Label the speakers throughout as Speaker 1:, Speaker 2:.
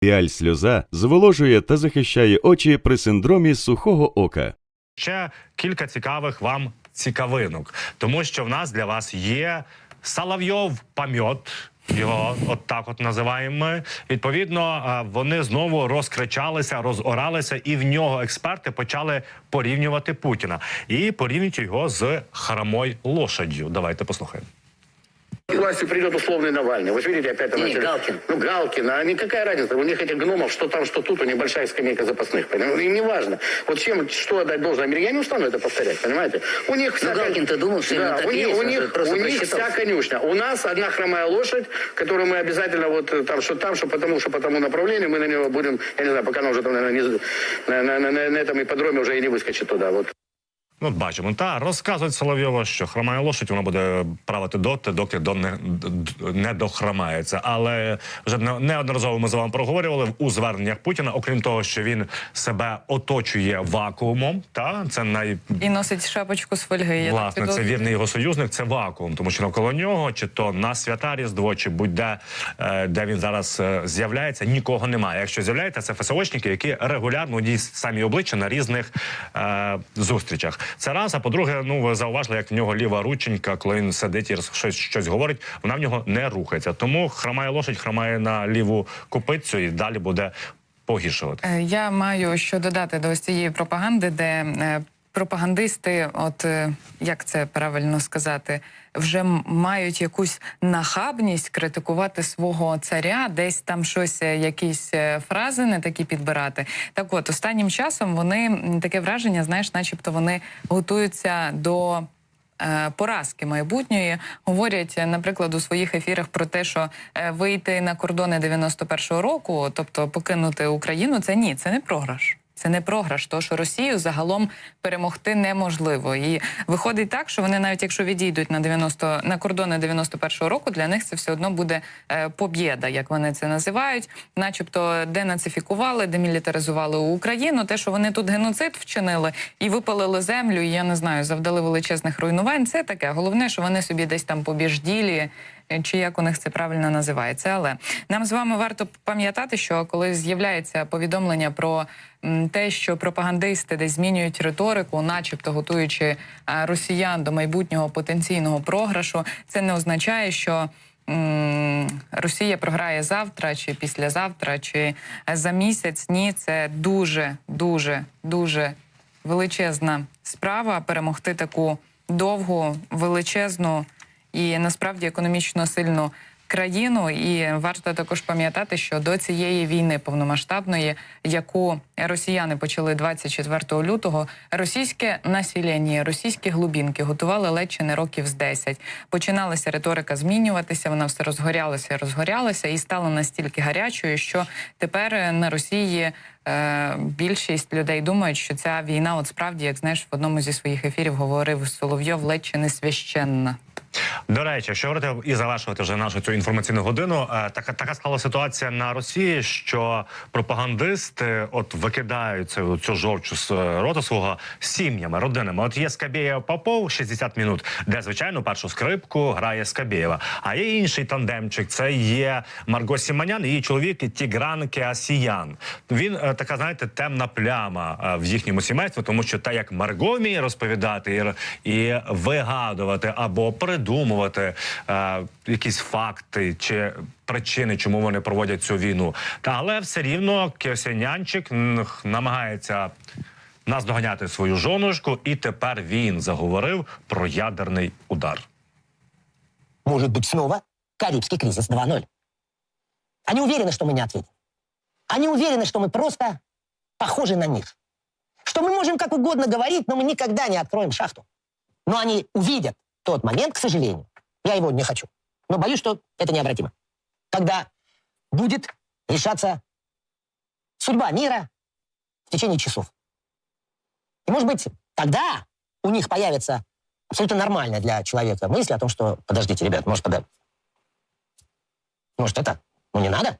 Speaker 1: Піаль сльоза зволожує та захищає очі при синдромі сухого ока.
Speaker 2: ще кілька цікавих вам цікавинок, тому що в нас для вас є Соловйов пам'ят. Його от так от називаємо. ми. Відповідно, вони знову розкричалися, розоралися, і в нього експерти почали порівнювати Путіна і порівнюють його з хромой лошадью. Давайте послухаємо.
Speaker 3: К власти придет условный Навальный. Же видите, опять там
Speaker 4: Не,
Speaker 3: начали-
Speaker 4: Галкин.
Speaker 3: Ну, Галкин, а никакая разница. У них этих гномов, что там, что тут, у них большая скамейка запасных. Понимаете? Им не важно. Вот чем, что отдать должное Америке, я не устану это повторять, понимаете? У них вся...
Speaker 4: Галкин-то думал, что
Speaker 3: да,
Speaker 4: так
Speaker 3: у
Speaker 4: есть,
Speaker 3: у них, у них вся конюшня. У нас одна хромая лошадь, которую мы обязательно вот э, там, что там, что потому, что по тому направлению, мы на него будем, я не знаю, пока она уже там, наверное, не, на, на, на, на, на этом ипподроме уже и не выскочит туда. Вот.
Speaker 2: Ну, бачимо, та розказують Соловйова, що хромає лошадь, вона буде правити доти, доки до не, не дохромається. Але вже неодноразово ми з вами проговорювали у зверненнях Путіна, окрім того, що він себе оточує вакуумом. Та це най
Speaker 5: І носить шапочку з фольги. Я
Speaker 2: Власне,
Speaker 5: так
Speaker 2: це вірний його союзник, це вакуум, тому що навколо нього, чи то на свята Різдво, чи будь-де, е, де він зараз е, з'являється, нікого немає. Якщо з'являється, це ФСОшники, які регулярно у самі обличчя на різних е, зустрічах. Це раз. А по-друге, ну ви зауважили, як в нього ліва рученька, коли він сидить і щось, щось говорить, вона в нього не рухається. Тому хромає лошадь, хромає на ліву копицю і далі буде погіршувати.
Speaker 5: Е, Я маю що додати до ось цієї пропаганди, де е, пропагандисти, от е, як це правильно сказати, вже мають якусь нахабність критикувати свого царя, десь там щось, е, якісь е, фрази не такі підбирати. Так от останнім часом вони таке враження, знаєш, начебто вони готуються до. Поразки майбутньої говорять, наприклад, у своїх ефірах про те, що вийти на кордони 91-го року, тобто покинути Україну, це ні, це не програш. Це не програш, тому що Росію загалом перемогти неможливо. І виходить так, що вони навіть якщо відійдуть на 90, на кордони 91-го року, для них це все одно буде е, побєда, як вони це називають, начебто денацифікували, демілітаризували Україну. Те, що вони тут геноцид вчинили і випалили землю, і я не знаю, завдали величезних руйнувань. Це таке. Головне, що вони собі десь там побіжділі, чи як у них це правильно називається. Але нам з вами варто пам'ятати, що коли з'являється повідомлення про те, що пропагандисти десь змінюють риторику, начебто готуючи е, росіян до майбутнього потенційного програшу, це не означає, що. Росія програє завтра, чи післязавтра, чи за місяць. Ні, це дуже, дуже, дуже величезна справа перемогти таку довгу, величезну і насправді економічно сильну країну. І варто також пам'ятати, що до цієї війни повномасштабної, яку росіяни почали 24 лютого, російське населення, російські глубінки готували ледь чи не років з 10. Починалася риторика змінюватися, вона все розгорялася, розгорялася і стала настільки гарячою, що тепер на Росії. е, Більшість людей думають, що ця війна, от справді, як знаєш, в одному зі своїх ефірів говорив Соловйов, ледь чи не священна.
Speaker 2: До речі, якщо говорити і завершувати вже нашу цю інформаційну годину, е, така така склала ситуація на Росії, що пропагандисти от викидають цю, цю жовчу з рота свого сім'ями, родинами. От є Скабєєв Попов 60 минут, де звичайно першу скрипку грає Скабєєва. А є інший тандемчик. Це є Марго Сіманян її чоловік Тігран Кеасіян. Він е, така, знаєте, темна пляма е, в їхньому сімействі, тому що те, як Марго вміє розповідати і, і вигадувати або придумувати е, якісь факти чи причини, чому вони проводять цю війну. Та але все рівно Кеосянянчик м, намагається. Наздоганяти свою жонушку, і тепер він заговорив про ядерний удар.
Speaker 6: Может быть, снова Карибский кризис 2.0. Они уверены, что мы не ответим. Они уверены, что мы просто похожи на них. Что мы можем как угодно говорить, но мы никогда не откроем шахту. Но они увидят тот момент, к сожалению, я его не хочу, но боюсь, что это необратимо, когда будет решаться судьба мира в течение часов. И, может быть, тогда у них появится абсолютно нормальная для человека мысль о том, что, подождите, ребят, может, тогда... Может, это, ну, не надо?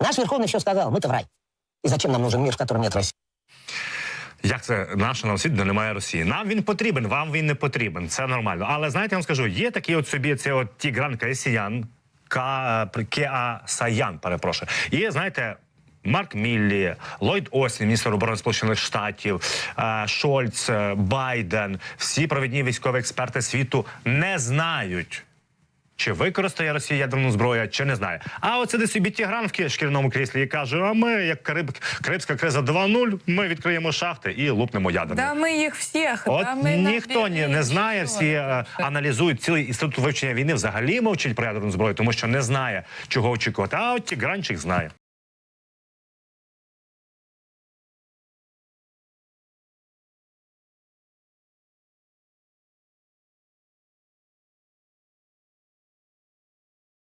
Speaker 6: Наш Верховный все сказал, мы-то в рай. И зачем нам нужен мир, в котором нет России?
Speaker 2: Як це наше на світ, де немає Росії? Нам він потрібен, вам він не потрібен. Це нормально. Але знаєте, я вам скажу, є такий от собі цей от Тігран Кайсіян, Ка, Кеа Саян, перепрошую. І знаєте. Марк Міллі, Ллойд Остін, міністр оборони Сполучених Штатів, е, Шольц, е, Байден, всі провідні військові експерти світу не знають, чи використає Росія ядерну зброю, чи не знає. А оце десь собі Тігран в шкіряному кріслі і каже: а ми, як Кариб, Карибська криза 2.0, ми відкриємо шахти і лупнемо ядерну.
Speaker 5: Да ми їх всіх.
Speaker 2: От
Speaker 5: да ми
Speaker 2: ніхто ні, не знає, всі е, аналізують цілий інститут вивчення війни взагалі мовчить про ядерну зброю, тому що не знає, чого очікувати. А от Тігранчик знає.